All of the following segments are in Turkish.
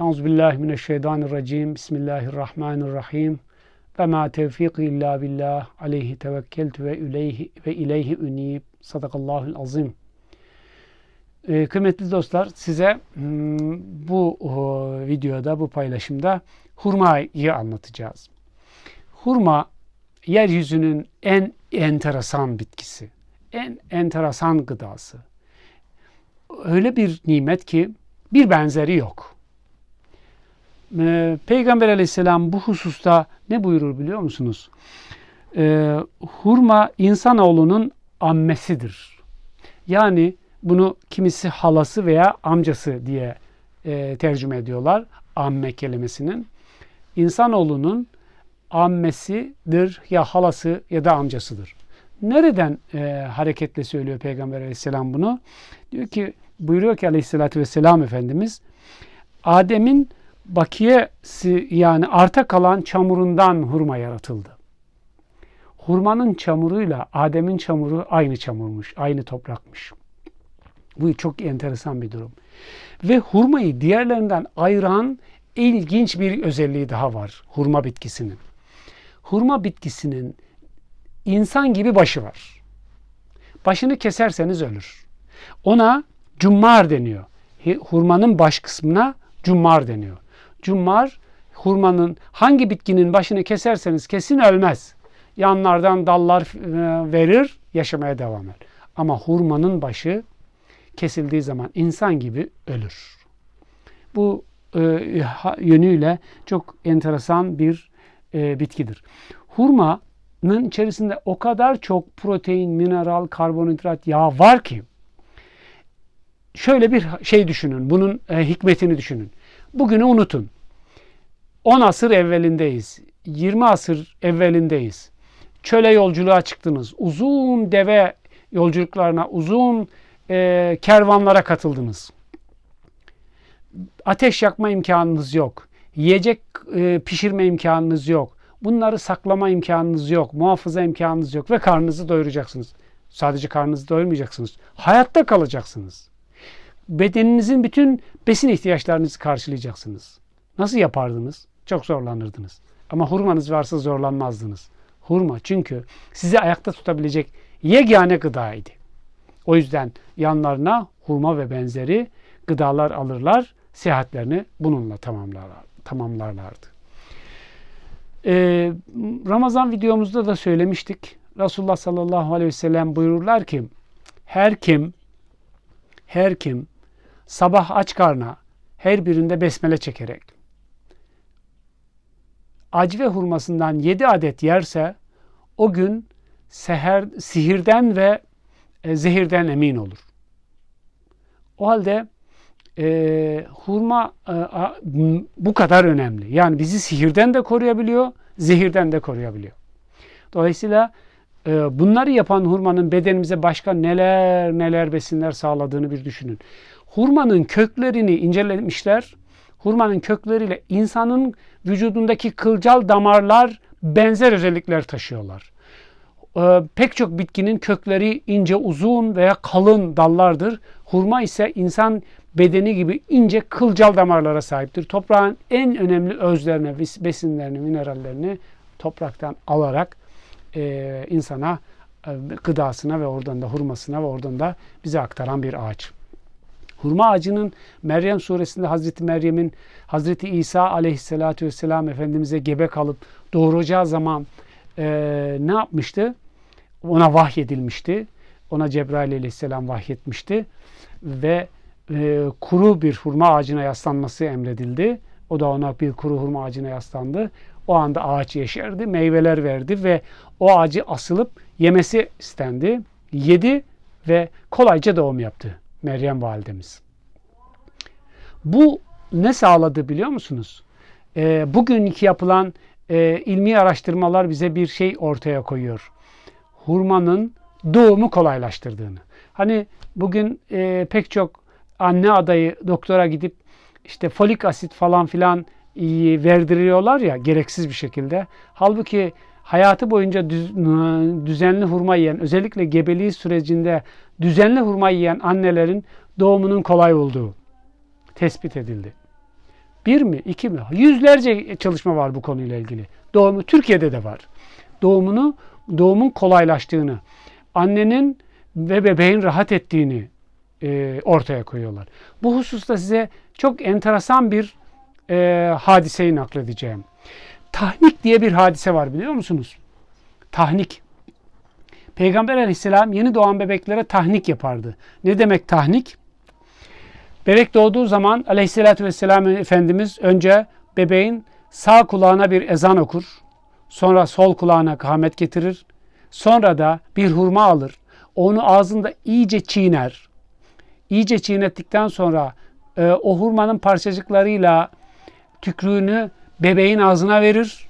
Euzubillahimineşşeytanirracim. Bismillahirrahmanirrahim. Ve ma tevfiki illa billah. Aleyhi tevekkeltu ve ileyhi ve ileyhi unib. Sadakallahul azim. Ee, kıymetli dostlar size hmm, bu o, videoda, bu paylaşımda hurmayı anlatacağız. Hurma yeryüzünün en enteresan bitkisi. En enteresan gıdası. Öyle bir nimet ki bir benzeri yok. Ee, Peygamber aleyhisselam bu hususta ne buyurur biliyor musunuz? Ee, hurma insanoğlunun ammesidir. Yani bunu kimisi halası veya amcası diye e, tercüme ediyorlar. Amme kelimesinin. İnsanoğlunun ammesidir ya halası ya da amcasıdır. Nereden e, hareketle söylüyor Peygamber aleyhisselam bunu? Diyor ki buyuruyor ki aleyhissalatü vesselam Efendimiz Adem'in bakiyesi yani arta kalan çamurundan hurma yaratıldı. Hurmanın çamuruyla Adem'in çamuru aynı çamurmuş, aynı toprakmış. Bu çok enteresan bir durum. Ve hurmayı diğerlerinden ayıran ilginç bir özelliği daha var hurma bitkisinin. Hurma bitkisinin insan gibi başı var. Başını keserseniz ölür. Ona cummar deniyor. Hurmanın baş kısmına cummar deniyor. Cummar hurmanın hangi bitkinin başını keserseniz kesin ölmez. Yanlardan dallar e, verir, yaşamaya devam eder. Ama hurmanın başı kesildiği zaman insan gibi ölür. Bu e, yönüyle çok enteresan bir e, bitkidir. Hurmanın içerisinde o kadar çok protein, mineral, karbonhidrat, yağ var ki şöyle bir şey düşünün. Bunun e, hikmetini düşünün. Bugünü unutun. 10 asır evvelindeyiz. 20 asır evvelindeyiz. Çöle yolculuğa çıktınız. Uzun deve yolculuklarına, uzun e, kervanlara katıldınız. Ateş yakma imkanınız yok. Yiyecek e, pişirme imkanınız yok. Bunları saklama imkanınız yok. Muhafaza imkanınız yok ve karnınızı doyuracaksınız. Sadece karnınızı doyurmayacaksınız. Hayatta kalacaksınız. Bedeninizin bütün besin ihtiyaçlarınızı karşılayacaksınız. Nasıl yapardınız? Çok zorlanırdınız. Ama hurmanız varsa zorlanmazdınız. Hurma çünkü sizi ayakta tutabilecek yegane gıdaydı. O yüzden yanlarına hurma ve benzeri gıdalar alırlar, seyahatlerini bununla tamamlarlar, tamamlarlardı. Ee, Ramazan videomuzda da söylemiştik. Resulullah sallallahu aleyhi ve sellem buyururlar ki her kim her kim sabah aç karna her birinde besmele çekerek acve hurmasından yedi adet yerse o gün seher, sihirden ve e, zehirden emin olur. O halde e, hurma e, a, bu kadar önemli. Yani bizi sihirden de koruyabiliyor, zehirden de koruyabiliyor. Dolayısıyla e, bunları yapan hurmanın bedenimize başka neler neler besinler sağladığını bir düşünün. Hurmanın köklerini incelemişler. Hurmanın kökleriyle insanın vücudundaki kılcal damarlar benzer özellikler taşıyorlar. Ee, pek çok bitkinin kökleri ince uzun veya kalın dallardır. Hurma ise insan bedeni gibi ince kılcal damarlara sahiptir. Toprağın en önemli özlerine, besinlerini, minerallerini topraktan alarak e, insana e, gıdasına ve oradan da hurmasına ve oradan da bize aktaran bir ağaç. Hurma ağacının Meryem suresinde Hazreti Meryem'in Hazreti İsa aleyhissalatü vesselam Efendimiz'e gebe kalıp doğuracağı zaman e, ne yapmıştı? Ona vahyedilmişti. Ona Cebrail aleyhisselam vahyetmişti. Ve e, kuru bir hurma ağacına yaslanması emredildi. O da ona bir kuru hurma ağacına yaslandı. O anda ağaç yeşerdi, meyveler verdi ve o ağacı asılıp yemesi istendi. Yedi ve kolayca doğum yaptı Meryem validemiz. Bu ne sağladı biliyor musunuz? E, bugünkü yapılan e, ilmi araştırmalar bize bir şey ortaya koyuyor. Hurmanın doğumu kolaylaştırdığını. Hani bugün e, pek çok anne adayı doktora gidip işte folik asit falan filan verdiriyorlar ya gereksiz bir şekilde. Halbuki hayatı boyunca düz, düzenli hurma yiyen, özellikle gebeliği sürecinde düzenli hurma yiyen annelerin doğumunun kolay olduğu tespit edildi. Bir mi? iki mi? Yüzlerce çalışma var bu konuyla ilgili. Doğumu Türkiye'de de var. Doğumunu, doğumun kolaylaştığını, annenin ve bebeğin rahat ettiğini e, ortaya koyuyorlar. Bu hususta size çok enteresan bir e, hadiseyi nakledeceğim. Tahnik diye bir hadise var biliyor musunuz? Tahnik. Peygamber aleyhisselam yeni doğan bebeklere tahnik yapardı. Ne demek tahnik? Bebek doğduğu zaman aleyhissalatü vesselam Efendimiz önce bebeğin sağ kulağına bir ezan okur. Sonra sol kulağına kâhmet getirir. Sonra da bir hurma alır. Onu ağzında iyice çiğner. İyice çiğnettikten sonra e, o hurmanın parçacıklarıyla tükrüğünü bebeğin ağzına verir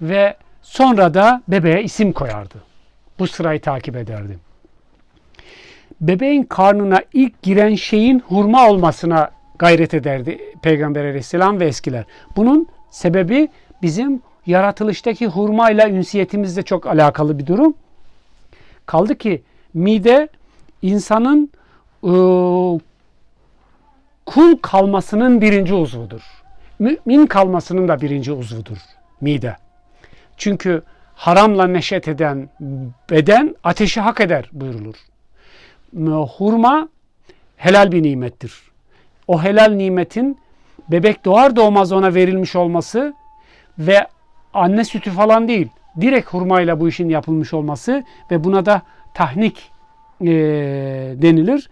ve sonra da bebeğe isim koyardı. Bu sırayı takip ederdi. Bebeğin karnına ilk giren şeyin hurma olmasına gayret ederdi Peygamber aleyhisselam ve eskiler. Bunun sebebi bizim yaratılıştaki hurmayla ünsiyetimizle çok alakalı bir durum. Kaldı ki mide insanın e, kul kalmasının birinci uzvudur. Mümin kalmasının da birinci uzvudur mide. Çünkü haramla neşet eden beden ateşi hak eder buyurulur. Hurma helal bir nimettir. O helal nimetin bebek doğar doğmaz ona verilmiş olması ve anne sütü falan değil, direkt hurmayla bu işin yapılmış olması ve buna da tahnik e, denilir.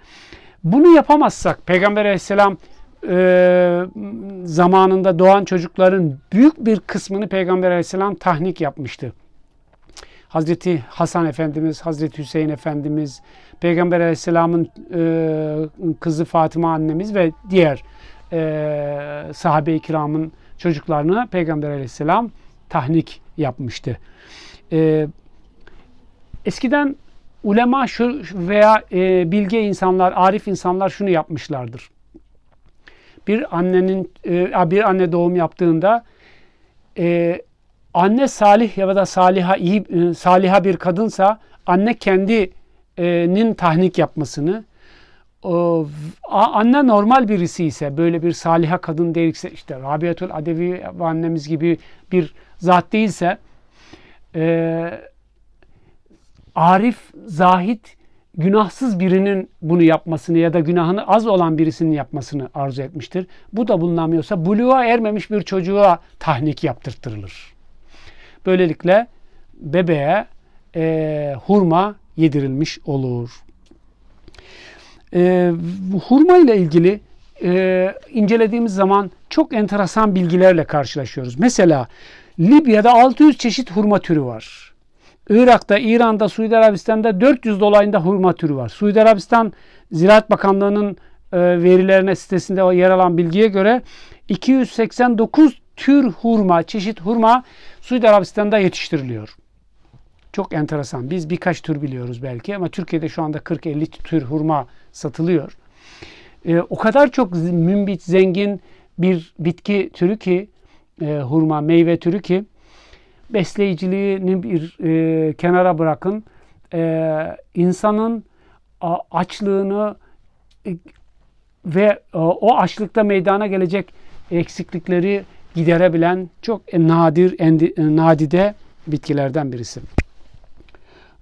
Bunu yapamazsak Peygamber aleyhisselam e, zamanında doğan çocukların büyük bir kısmını Peygamber aleyhisselam tahnik yapmıştı. Hazreti Hasan Efendimiz, Hazreti Hüseyin Efendimiz, Peygamber Aleyhisselam'ın e, kızı Fatıma annemiz ve diğer e, sahabe-i kiramın çocuklarını Peygamber Aleyhisselam tahnik yapmıştı. E, eskiden ulema şu veya e, bilge insanlar, arif insanlar şunu yapmışlardır. Bir annenin e, bir anne doğum yaptığında e, anne salih ya da saliha iyi e, saliha bir kadınsa anne kendinin tahnik yapmasını anne normal birisi ise böyle bir saliha kadın değilse işte Rabiatul Adevi annemiz gibi bir zat değilse e, arif, zahit, günahsız birinin bunu yapmasını ya da günahını az olan birisinin yapmasını arzu etmiştir. Bu da bulunamıyorsa buluğa ermemiş bir çocuğa tahnik yaptırtırılır. Böylelikle bebeğe e, hurma yedirilmiş olur. E, hurma ile ilgili e, incelediğimiz zaman çok enteresan bilgilerle karşılaşıyoruz. Mesela Libya'da 600 çeşit hurma türü var. Irak'ta, İran'da, Suudi Arabistan'da 400 dolayında hurma türü var. Suudi Arabistan Ziraat Bakanlığı'nın e, verilerine sitesinde yer alan bilgiye göre 289 tür hurma, çeşit hurma Suudi Arabistan'da yetiştiriliyor. Çok enteresan. Biz birkaç tür biliyoruz belki ama Türkiye'de şu anda 40-50 tür hurma satılıyor. Ee, o kadar çok mümbit, zengin bir bitki türü ki, e, hurma, meyve türü ki, besleyiciliğini bir e, kenara bırakın. E, insanın a, açlığını e, ve e, o açlıkta meydana gelecek eksiklikleri giderebilen çok nadir, endi, e, nadide bitkilerden birisi.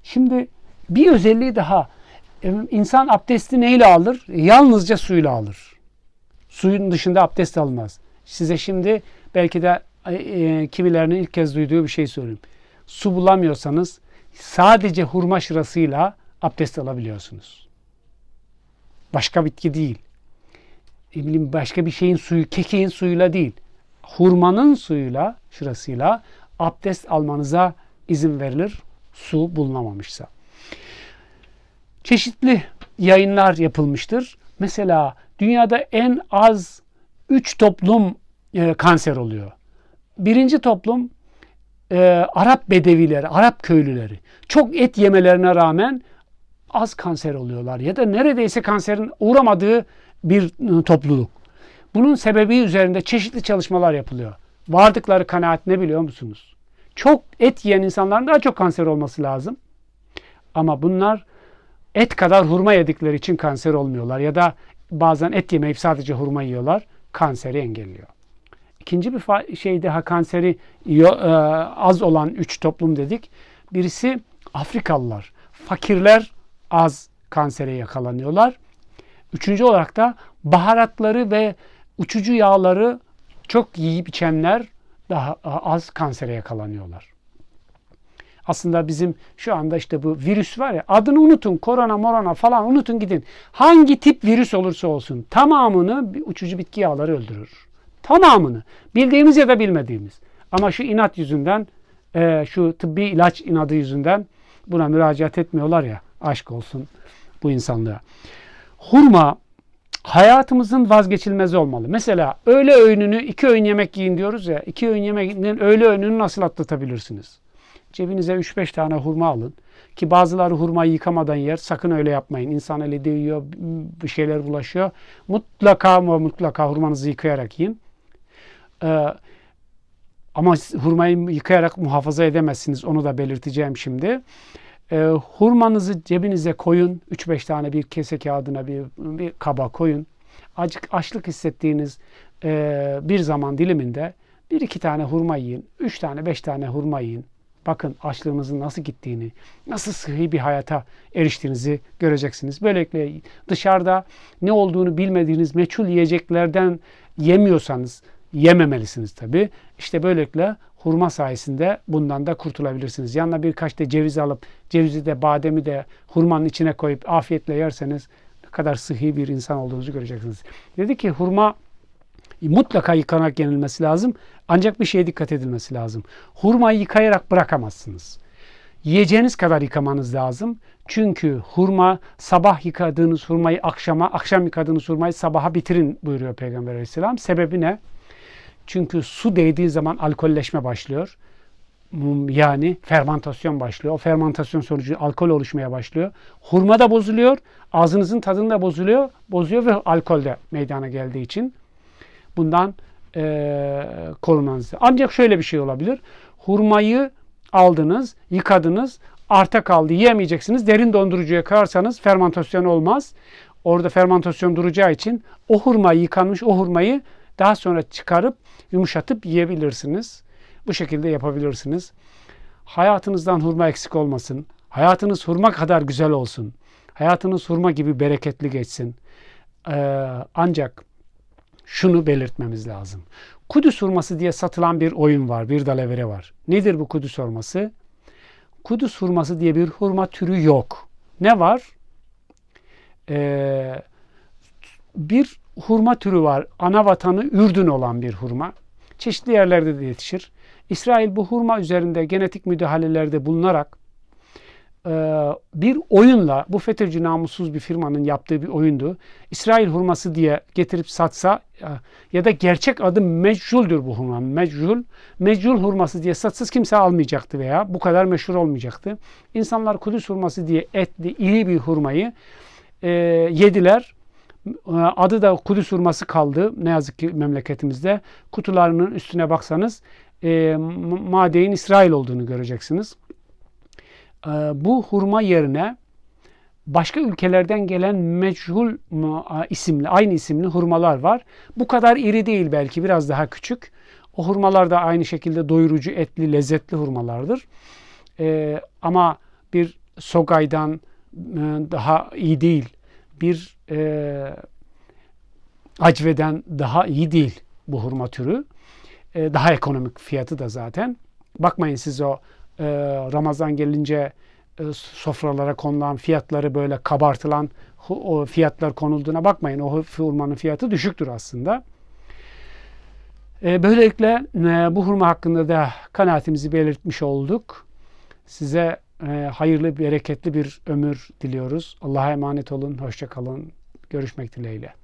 Şimdi bir özelliği daha. E, insan abdesti neyle alır? Yalnızca suyla alır. Suyun dışında abdest almaz. Size şimdi belki de e, kimilerinin ilk kez duyduğu bir şey söyleyeyim. Su bulamıyorsanız sadece hurma şırasıyla abdest alabiliyorsunuz. Başka bitki değil. Başka bir şeyin suyu, kekiğin suyuyla değil hurmanın suyuyla, şurasıyla abdest almanıza izin verilir su bulunamamışsa. Çeşitli yayınlar yapılmıştır. Mesela dünyada en az 3 toplum e, kanser oluyor. Birinci toplum e, Arap bedevileri, Arap köylüleri. Çok et yemelerine rağmen az kanser oluyorlar ya da neredeyse kanserin uğramadığı bir e, topluluk. Bunun sebebi üzerinde çeşitli çalışmalar yapılıyor. Vardıkları kanaat ne biliyor musunuz? Çok et yiyen insanların daha çok kanser olması lazım. Ama bunlar et kadar hurma yedikleri için kanser olmuyorlar ya da bazen et yemeyip sadece hurma yiyorlar. Kanseri engelliyor. İkinci bir şey daha kanseri e, az olan üç toplum dedik. Birisi Afrikalılar. Fakirler az kansere yakalanıyorlar. Üçüncü olarak da baharatları ve uçucu yağları çok yiyip içenler daha az kansere yakalanıyorlar. Aslında bizim şu anda işte bu virüs var ya adını unutun korona morona falan unutun gidin. Hangi tip virüs olursa olsun tamamını uçucu bitki yağları öldürür. Tamamını. Bildiğimiz ya da bilmediğimiz. Ama şu inat yüzünden e, şu tıbbi ilaç inadı yüzünden buna müracaat etmiyorlar ya aşk olsun bu insanlığa. Hurma hayatımızın vazgeçilmezi olmalı. Mesela öğle öğününü iki öğün yemek yiyin diyoruz ya. iki öğün yemeğinin öğle öğününü nasıl atlatabilirsiniz? Cebinize 3-5 tane hurma alın. Ki bazıları hurmayı yıkamadan yer. Sakın öyle yapmayın. İnsan eli değiyor, bir şeyler bulaşıyor. Mutlaka ama mutlaka hurmanızı yıkayarak yiyin. Ee, ama hurmayı yıkayarak muhafaza edemezsiniz. Onu da belirteceğim şimdi. Ee, hurmanızı cebinize koyun. 3-5 tane bir kese kağıdına bir, bir kaba koyun. Acık açlık hissettiğiniz e, bir zaman diliminde bir iki tane hurma yiyin. Üç tane beş tane hurma yiyin. Bakın açlığınızın nasıl gittiğini, nasıl sıhhi bir hayata eriştiğinizi göreceksiniz. Böylelikle dışarıda ne olduğunu bilmediğiniz meçhul yiyeceklerden yemiyorsanız yememelisiniz tabi. İşte böylelikle hurma sayesinde bundan da kurtulabilirsiniz. Yanına birkaç da ceviz alıp cevizi de bademi de hurmanın içine koyup afiyetle yerseniz ne kadar sıhhi bir insan olduğunuzu göreceksiniz. Dedi ki hurma mutlaka yıkanak yenilmesi lazım. Ancak bir şeye dikkat edilmesi lazım. Hurmayı yıkayarak bırakamazsınız. Yiyeceğiniz kadar yıkamanız lazım. Çünkü hurma sabah yıkadığınız hurmayı akşama, akşam yıkadığınız hurmayı sabaha bitirin buyuruyor Peygamber Aleyhisselam. Sebebi ne? Çünkü su değdiği zaman alkolleşme başlıyor. Yani fermentasyon başlıyor. O fermentasyon sonucu alkol oluşmaya başlıyor. Hurma da bozuluyor. Ağzınızın tadını da bozuluyor. Bozuyor ve alkol de meydana geldiği için bundan e, korumanız. Ancak şöyle bir şey olabilir. Hurmayı aldınız, yıkadınız, arta kaldı, yiyemeyeceksiniz. Derin dondurucuya koyarsanız fermentasyon olmaz. Orada fermentasyon duracağı için o hurmayı yıkanmış o hurmayı daha sonra çıkarıp yumuşatıp yiyebilirsiniz. Bu şekilde yapabilirsiniz. Hayatınızdan hurma eksik olmasın. Hayatınız hurma kadar güzel olsun. Hayatınız hurma gibi bereketli geçsin. Ee, ancak şunu belirtmemiz lazım. Kudüs hurması diye satılan bir oyun var, bir dalavere var. Nedir bu Kudüs hurması? Kudüs hurması diye bir hurma türü yok. Ne var? Ee, bir hurma türü var. Ana vatanı Ürdün olan bir hurma. Çeşitli yerlerde de yetişir. İsrail bu hurma üzerinde genetik müdahalelerde bulunarak e, bir oyunla bu FETÖ'cü namussuz bir firmanın yaptığı bir oyundu. İsrail hurması diye getirip satsa e, ya da gerçek adı mecculdür bu hurma. Mecul. Mecul hurması diye satsız kimse almayacaktı veya bu kadar meşhur olmayacaktı. İnsanlar Kudüs hurması diye etli, iri bir hurmayı e, yediler. Adı da Kudüs hurması kaldı ne yazık ki memleketimizde. Kutularının üstüne baksanız e, madeyin İsrail olduğunu göreceksiniz. E, bu hurma yerine başka ülkelerden gelen meçhul isimli, aynı isimli hurmalar var. Bu kadar iri değil belki biraz daha küçük. O hurmalar da aynı şekilde doyurucu, etli, lezzetli hurmalardır. E, ama bir Sogay'dan e, daha iyi değil. Bir e, acveden daha iyi değil bu hurma türü. E, daha ekonomik fiyatı da zaten. Bakmayın siz o e, Ramazan gelince e, sofralara konulan fiyatları böyle kabartılan o fiyatlar konulduğuna bakmayın. O hurmanın fiyatı düşüktür aslında. E, böylelikle e, bu hurma hakkında da kanaatimizi belirtmiş olduk. Size e, hayırlı, bereketli bir ömür diliyoruz. Allah'a emanet olun, hoşça kalın. Görüşmek dileğiyle.